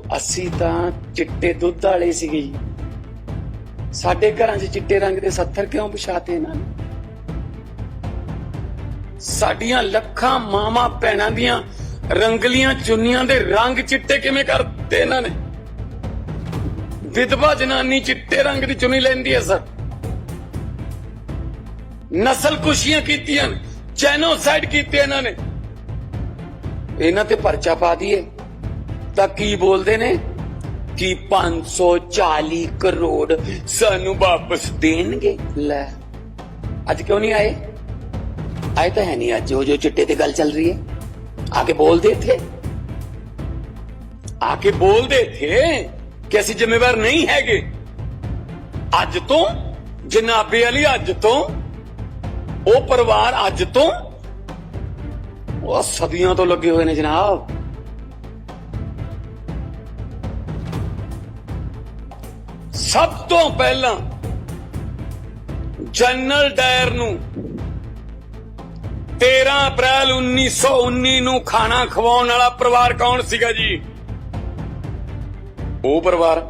ਅਸੀਂ ਤਾਂ ਚਿੱਟੇ ਦੁੱਧ ਵਾਲੇ ਸੀਗੇ ਜੀ। ਸਾਡੇ ਘਰਾਂ 'ਚ ਚਿੱਟੇ ਰੰਗ ਦੇ 70 ਕਿਉਂ ਵਿਛਾਤੇ ਇਹਨਾਂ ਨੇ? ਸਾਡੀਆਂ ਲੱਖਾਂ ਮਾਵਾਂ ਭੈਣਾਂ ਦੀਆਂ ਰੰਗਲੀਆਂ ਚੁੰਨੀਆਂ ਦੇ ਰੰਗ ਚਿੱਟੇ ਕਿਵੇਂ ਕਰਤੇ ਇਹਨਾਂ ਨੇ? ਵਿਧਵਾ ਜਨਾਨੀ ਚਿੱਟੇ ਰੰਗ ਦੀ ਚੁੰਨੀ ਲੈਂਦੀ ਹੈ, ਸਰ। ਨਸਲ ਕੁਸ਼ੀਆਂ ਕੀਤੀਆਂ ਜੈਨੋਸਾਈਡ ਕੀਤੇ ਇਹਨਾਂ ਨੇ। ਇਹਨਾਂ ਤੇ ਪਰਚਾ ਪਾ ਦਈਏ। ਤਾਂ ਕੀ ਬੋਲਦੇ ਨੇ? ਕਿ 540 ਕਰੋੜ ਸਾਨੂੰ ਵਾਪਸ ਦੇਣਗੇ? ਲੈ, ਅੱਜ ਕਿਉਂ ਨਹੀਂ ਆਏ? ਆਏ ਤਾਂ ਹੈ ਨਹੀਂ ਅੱਜ ਜੋ ਜੋ ਚਿੱਟੇ ਤੇ ਗੱਲ ਚੱਲ ਰਹੀ ਹੈ। ਆ ਕੇ ਬੋਲਦੇ ਇੱਥੇ? ਆ ਕੇ ਬੋਲਦੇ ਥੇ ਕਿ ਅਸੀਂ ਜ਼ਿੰਮੇਵਾਰ ਨਹੀਂ ਹੈਗੇ। ਅੱਜ ਤੋਂ, ਜਨਾਬੇ ਵਾਲੀ ਅੱਜ ਤੋਂ, ਉਹ ਪਰਿਵਾਰ ਅੱਜ ਤੋਂ, ਉਹ ਸਦੀਆਂ ਤੋਂ ਲੱਗੇ ਹੋਏ ਨੇ ਜਨਾਬ। ਸਭ ਤੋਂ ਪਹਿਲਾਂ ਜਨਰਲ ਡਾਇਰ ਨੂੰ 13 ਅਪ੍ਰੈਲ 1919 ਨੂੰ ਖਾਣਾ ਖਵਾਉਣ ਵਾਲਾ ਪਰਿਵਾਰ ਕੌਣ ਸੀਗਾ ਜੀ? ਉਹ ਪਰਿਵਾਰ